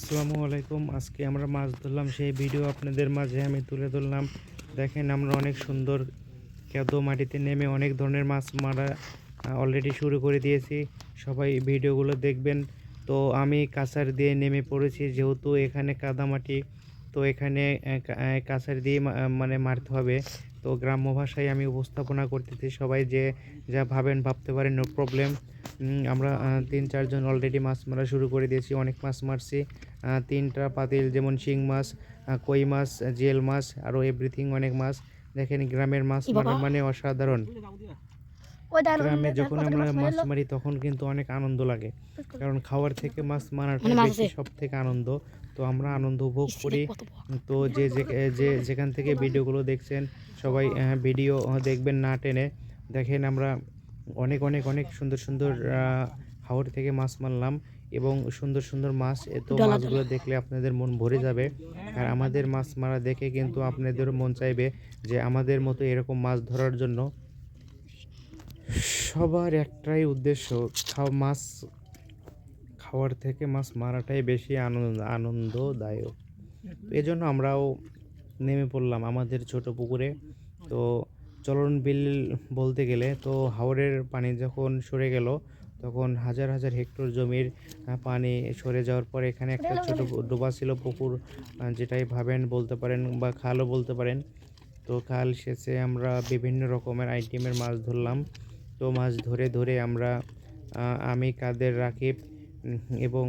আসসালামু আলাইকুম। আজকে আমরা মাছ ধরলাম, সেই ভিডিও আপনাদের মাঝে আমি তুলে ধরলাম। দেখেন, আমরা অনেক সুন্দর কেদো মাটিতে নেমে অনেক ধরনের মাছ মারা অলরেডি শুরু করে দিয়েছি। সবাই ভিডিওগুলো দেখবেন। তো আমি কাঁচার দিয়ে নেমে পড়েছি, যেহেতু এখানে কাদামাটি তো এখানে কাঁচার দিয়ে মানে মারতে হবে। তো গ্রাম্য ভাষায় আমি উপস্থাপনা করতেছি। সবাই যে যা ভাবেন ভাবতে পারেন নো প্রবলেম আমরা তিন চারজন অলরেডি মাছ মারা শুরু করে দিয়েছি। অনেক মাছ মারছি। তিনটা পাতিল যেমন শিং মাছ কই মাছ জেল মাছ আরও এভরিথিং অনেক মাছ। দেখেন গ্রামের মাছ মারা মানে অসাধারণ। গ্রামে যখন আমরা মাছ মারি তখন কিন্তু অনেক আনন্দ লাগে। কারণ খাওয়ার থেকে মাছ মারাটা মানে বেশি সব থেকে আনন্দ। তো আমরা আনন্দ উপভোগ করি। তো যে যে যে যেখান থেকে ভিডিওগুলো দেখছেন সবাই ভিডিও দেখবেন না টেনে। দেখেন আমরা অনেক অনেক অনেক সুন্দর সুন্দর হাওর থেকে মাছ মারলাম এবং সুন্দর সুন্দর মাছ এ তো মাছগুলো দেখলে আপনাদের মন ভরে যাবে। আর আমাদের মাছ মারা দেখে কিন্তু আপনাদেরও মন চাইবে যে আমাদের মতো এরকম মাছ ধরার জন্য সবার একটাই উদ্দেশ্য খাওয়া মাছ খাওয়ার থেকে মাছ মারাটাই বেশি আনন্দ, আনন্দদায়ক। তো এই জন্য আমরাও নেমে পড়লাম আমাদের ছোট পুকুরে। তো চলন বিল বলতে গেলে তো হাওরের পানি যখন সরে গেল, তখন হাজার হাজার হেক্টর জমির পানি সরে যাওয়ার পর এখানে একটা ছোট ডোবা ছিল পুকুর যেটাই ভাবেন বলতে পারেন বা খালও বলতে পারেন। তো খাল সেচে আমরা বিভিন্ন রকমের আইটেমের মাছ ধরলাম। তো মাছ ধরে ধরে আমরা আমি, কাদের, রাকিব এবং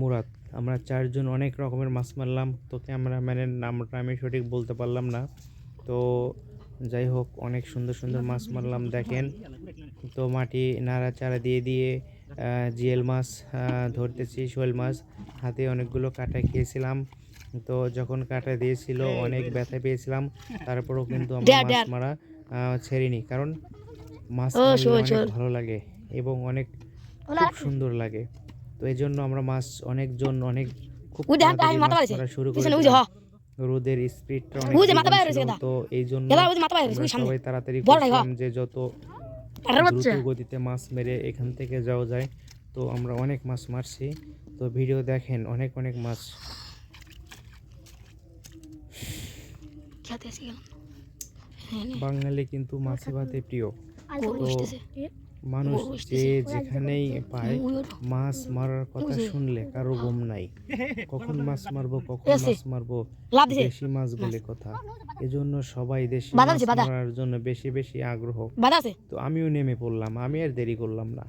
মুরাদ। আমরা চারজন অনেক রকমের মাছ মারলাম। তো ক্যামেরাম্যানের নামটা আমি সঠিক বলতে পারলাম না। তো যাই হোক, অনেক সুন্দর সুন্দর মাছ মারলাম, দেখেন। তো মাটি নাড়াচাড়া দিয়ে দিয়ে জিয়েল মাছ ধরতেছি, শোল মাছ। হাতে অনেকগুলো কাটা খেয়েছিলাম। তো যখন কাটা দিয়েছিল অনেক ব্যথা পেয়েছিলাম। তারপরেও কিন্তু আমরা মাছ মারা আহ, ছাড়িনি। কারণ মাছ অনেক ভালো লাগে এবং অনেক খুব সুন্দর লাগে। তো এই জন্য আমরা মাছ অনেকজন অনেক খুব শুরু করে। রোদের স্পিডটা অনেক তো এই জন্য। সবাই তাড়াতাড়ি যে যত দ্রুত গতিতে মাছ মেরে এখান থেকে যাওয়া যায়। তো আমরা অনেক মাছ মারছি। তো ভিডিও দেখেন অনেক অনেক মাছ খেতে এসে গেলাম। হ্যাঁ, বাঙালি কিন্তু মাছে ভাতে প্রিয় তো মানুষ যে যেখানেই পায় মাছ মারার কথা শুনলে কারও ঘুম নাই। কখন মাছ মারবো কখন মাছ মারবো দেশি। মাছ বলে কথা। এজন্য সবাই দেশি মাছ মারার জন্য বেশি বেশি আগ্রহ। তো আমিও নেমে পড়লাম আমি আর দেরি করলাম না।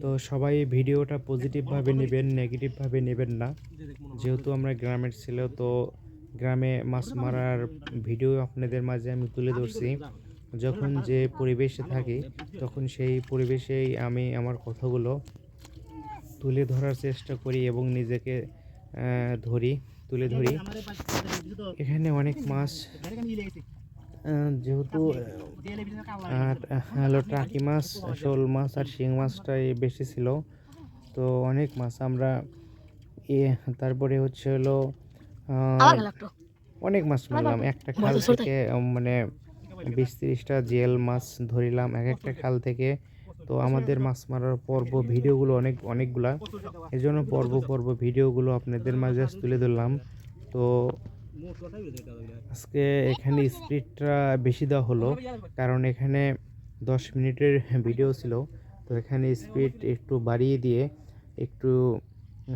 তো সবাই ভিডিওটা পজিটিভ ভাবে নেবেন নেগেটিভ ভাবে নেবেন না। যেহেতু আমরা গ্রামের ছিল তো গ্রামে মাছ মারার ভিডিও আপনাদের মাঝে আমি তুলে ধরছি। যখন যে পরিবেশে থাকি, তখন সেই পরিবেশেই আমি আমার কথাগুলো তুলে ধরার চেষ্টা করি এবং নিজেকে ধরি, তুলে ধরি। এখানে অনেক মাছ যেহেতু হলো টাকি মাছ, শোল মাছ আর শিং মাছটাই বেশি ছিল। তো অনেক মাছ আমরা তারপরে হচ্ছে হলো অনেক মাছ মারলাম একটা খাল থেকে মানে বিশ তিরিশটা জেল মাছ ধরিলাম এক একটা খাল থেকে। তো আমাদের মাছ মারার পর্ব ভিডিওগুলো অনেক অনেকগুলা। এই জন্য পর্ব পর্ব ভিডিওগুলো আপনাদের মাঝে আজ তুলে ধরলাম। তো আজকে এখানে স্পিডটা বেশি দেওয়া হলো কারণ এখানে দশ মিনিটের ভিডিও ছিল। তো এখানে স্পিড একটু বাড়িয়ে দিয়ে একটু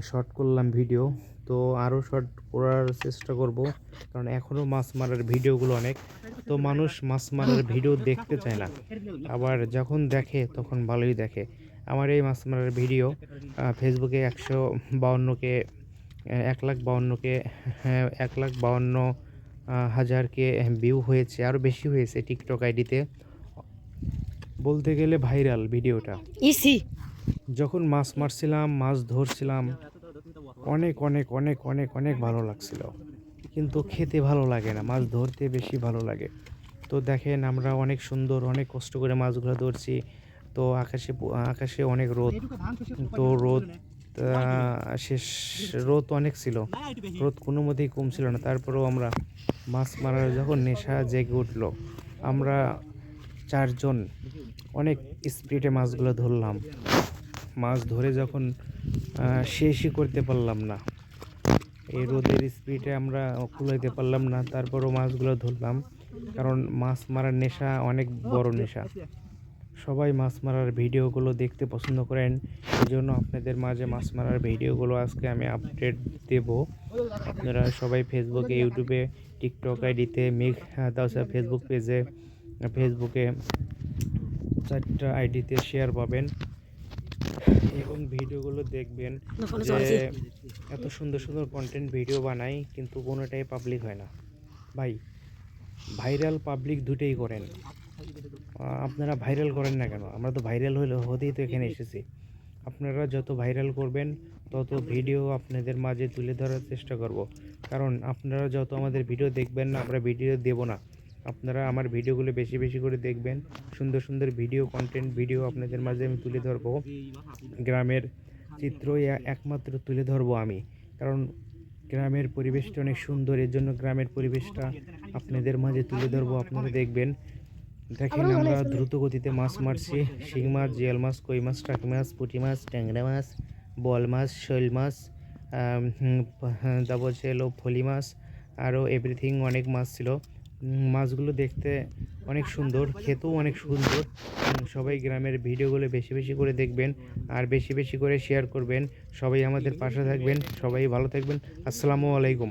শর্ট করলাম ভিডিও তো আরও শর্ট করার চেষ্টা করব কারণ এখনও মাছ মারার ভিডিওগুলো অনেক। তো মানুষ মাছ মারার ভিডিও দেখতে চায় না। আবার যখন দেখে তখন ভালোই দেখে। আমার এই মাছ মারার ভিডিও ফেসবুকে একশো বাউন্নকে এক লাখ বাউন্নকে হ্যাঁ, এক লাখ বাউন্ন হাজারকে ভিউ হয়েছে আরও বেশি হয়েছে টিকটক আইডিতে বলতে গেলে ভাইরাল ভিডিওটা ইসি। যখন মাছ মারছিলাম মাছ ধরছিলাম অনেক অনেক অনেক অনেক অনেক ভালো লাগছিল। কিন্তু খেতে ভালো লাগে না, মাছ ধরতে বেশি ভালো লাগে। তো দেখেন আমরা অনেক সুন্দর, অনেক কষ্ট করে মাছগুলো ধরছি। তো আকাশে আকাশে অনেক রোদ। তো রোদ শেষ, রোদ অনেক ছিল। রোদ কোনো মতেই কমছিল না। তারপরেও আমরা মাছ মারার যখন নেশা জেগে উঠল, আমরা চারজন অনেক স্পিডে মাছগুলো ধরলাম। মাছ ধরে যখন শেষই করতে পারলাম না। এই রোদের স্পিডে আমরা কুলাইতে পারলাম না, তারপরও মাছগুলো ধরলাম। কারণ মাছ মারার নেশা অনেক বড় নেশা। সবাই মাছ মারার ভিডিওগুলো দেখতে পছন্দ করেন। এই জন্য আপনাদের মাঝে মাছ মারার ভিডিওগুলো আজকে আমি আপডেট দেব। আপনারা সবাই ফেসবুকে ইউটিউবে টিকটক আইডিতে মেঘ তাছাড়া ফেসবুক পেজে ফেসবুকে চারটা আইডিতে শেয়ার পাবেন। এবং ভিডিওগুলো দেখবেন যে এত সুন্দর সুন্দর কন্টেন্ট ভিডিও বানাই কিন্তু কোনোটাই পাবলিক হয় না। ভাই ভাইরাল পাবলিক দুটোই করেন। আপনারা ভাইরাল করেন না কেন? আমরা তো ভাইরাল হলে হতেই তো এখানে এসেছি। আপনারা যত ভাইরাল করবেন তত ভিডিও আপনাদের মাঝে তুলে ধরার চেষ্টা করব। কারণ আপনারা যত আমাদের ভিডিও দেখবেন না আমরা ভিডিও দেব না। আপনারা আমার ভিডিওগুলো বেশি বেশি করে দেখবেন। সুন্দর সুন্দর ভিডিও কন্টেন্ট ভিডিও আপনাদের মাঝে আমি তুলে ধরবো। গ্রামের চিত্রই এ- একমাত্র তুলে ধরবো আমি। কারণ গ্রামের পরিবেশটা অনেক সুন্দর এর জন্য গ্রামের পরিবেশটা আপনাদের মাঝে তুলে ধরবো আপনারা দেখবেন। দেখেন আমরা দ্রুত গতিতে মাছ মারছি। শিং মাছ জিয়াল মাছ কই মাছ টাকি মাছ পুঁটি মাছ ট্যাংরা মাছ বল মাছ শৈল মাছ পা- তারপর এলো ফলি মাছ আরও এভরিথিং অনেক মাছ ছিল। মাছগুলো দেখতে অনেক সুন্দর, খেতেও অনেক সুন্দর। সবাই গ্রামের ভিডিওগুলো বেশি বেশি করে দেখবেন আর বেশি বেশি করে শেয়ার করবেন। সবাই আমাদের পাশে থাকবেন, সবাই ভালো থাকবেন। আসসালামু আলাইকুম।